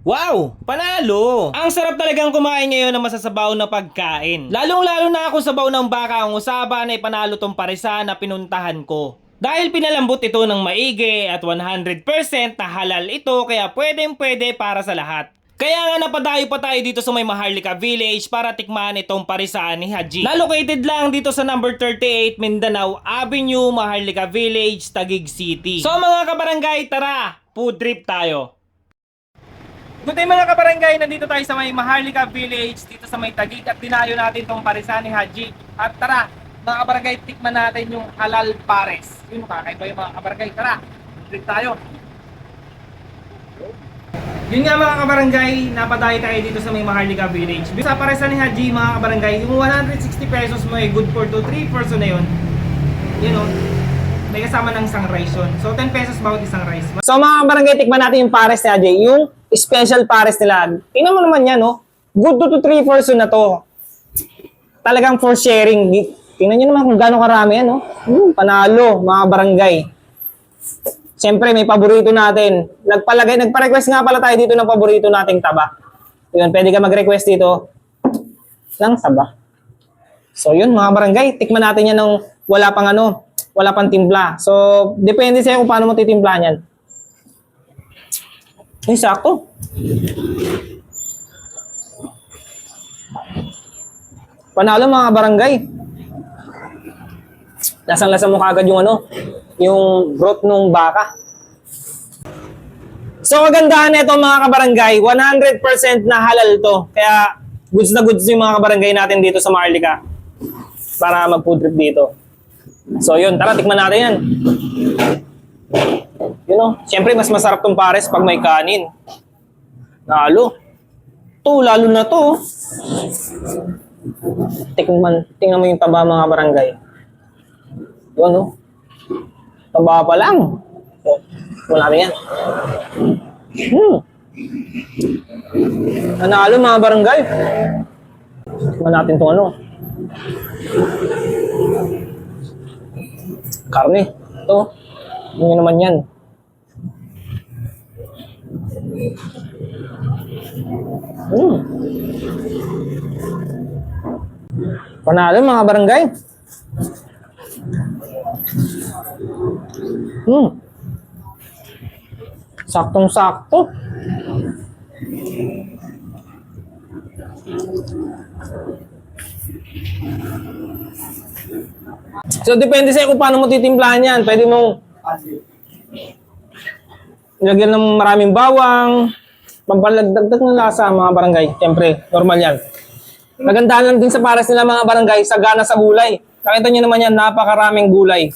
Wow! Panalo! Ang sarap talagang kumain ngayon ng masasabaw na pagkain. Lalong-lalo na kung sabaw ng baka ang usapan ay panalo tong parisa na pinuntahan ko. Dahil pinalambot ito ng maigi at 100% na halal ito kaya pwedeng pwede para sa lahat. Kaya nga napadayo pa tayo dito sa may Maharlika Village para tikman itong parisaan ni Haji. Na located lang dito sa number 38 Mindanao Avenue, Maharlika Village, Taguig City. So mga kabarangay, tara! Food trip tayo! Good day mga kabarangay, nandito tayo sa may Maharlika Village, dito sa may Tagig at dinayo natin tong parisan ni Haji. At tara, mga kabarangay, tikman natin yung halal pares. Yun, kakaiba yung mga kabarangay. Tara, trip tayo. Yun nga mga kabarangay, napadayo tayo dito sa may Maharlika Village. Sa paresan ni Haji mga kabarangay, yung 160 pesos mo ay good for 2, 3 person na yun. Yun o, may kasama ng isang rice yun. So 10 pesos bawat isang rice. So mga barangay, tikman natin yung pares ni Ajay. Yung special pares nila. Tingnan mo naman yan, no? Good to, to three person na to. Talagang for sharing. Tingnan nyo naman kung gaano karami yan, no? Hmm, panalo, mga barangay. Siyempre, may paborito natin. Nagpalagay, nagpa-request nga pala tayo dito ng paborito nating taba. Yun, pwede ka mag-request dito ng taba. So yun, mga barangay, tikman natin yan ng wala pang ano, wala pang timpla. So, depende sa'yo kung paano mo titimpla yan. Ay, sakto. Panalo mga barangay. Lasang-lasa mo kagad yung ano, yung broth nung baka. So, kagandahan nito mga kabarangay, 100% na halal to. Kaya, goods na goods yung mga kabarangay natin dito sa Marlica para mag-food trip dito. So, yun, tara, tikman natin yan. Know, siyempre mas masarap tong pares pag may kanin. Lalo. To, lalo na to. oh. Tikman, tingnan mo yung taba mga barangay. Yun, no? Taba pa lang. Oh, wala na yan. Hmm. Nanalo mga barangay. Tikman natin tong ano. Karne. Ito. Hindi naman yan. Hmm. Panalo mga barangay. Hmm. Saktong-sakto. So, depende sa'yo kung paano mo titimplahan yan. Pwede mo Lagyan ng maraming bawang, pampalagdagdag ng lasa mga barangay. Siyempre, normal yan. Nagandahan lang din sa pares nila mga barangay, sa gana sa gulay. Nakita nyo naman yan, napakaraming gulay.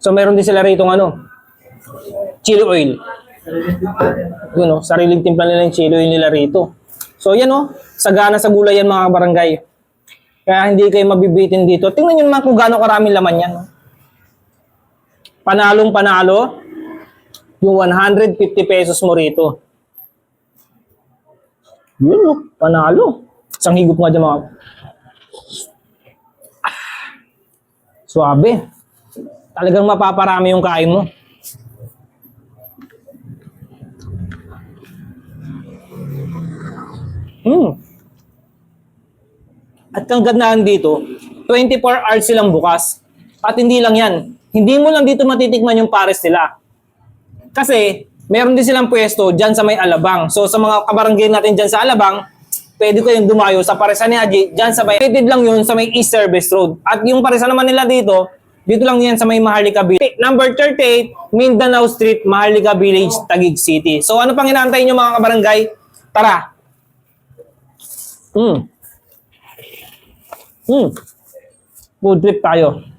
So meron din sila rito ano, chili oil. Yun o, sariling timpla nila yung chili oil nila rito. So yan o, sagana sa gulay yan mga barangay. Kaya hindi kayo mabibitin dito. Tingnan nyo naman kung gaano karaming laman yan. Panalong panalo, yung 150 pesos mo rito. Yun o, panalo. Isang higop nga dyan mga... Ah, Suabe. Talagang mapaparami yung kain mo. Hmm. At ang gandahan dito, 24 hours silang bukas. At hindi lang yan. Hindi mo lang dito matitikman yung pares nila. Kasi, meron din silang pwesto dyan sa may Alabang. So, sa mga kabarangay natin dyan sa Alabang, pwede kayong dumayo sa paresan ni Haji, dyan sa may, rated lang yun sa may East Service Road. At yung paresan naman nila dito, dito lang yan sa may Maharlika Village. Number 38, Mindanao Street, Maharlika Village, Taguig City. So, ano pang inaantay nyo mga kabarangay? Tara! Hmm. Hmm. Food trip tayo.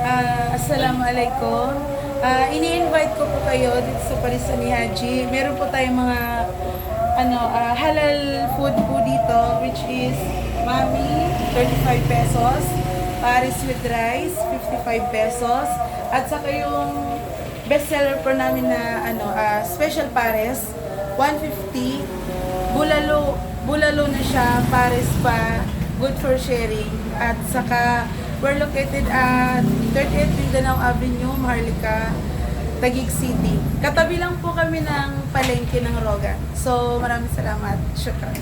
Ah, Assalamualaikum. Ah, ini-invite ko po kayo dito sa Parisan ni Haji. Meron po tayong mga ano, ah, halal food po dito which is mami 35 pesos, paris with rice 55 pesos, at saka yung bestseller po namin na ano, ah, special pares 150, bulalo bulalo na siya, pares pa, good for sharing, at saka We're located at 38 Mindanao Avenue, Maharlika, Taguig City. Katabi lang po kami ng palengke ng Rogan. So, maraming salamat. Shukran.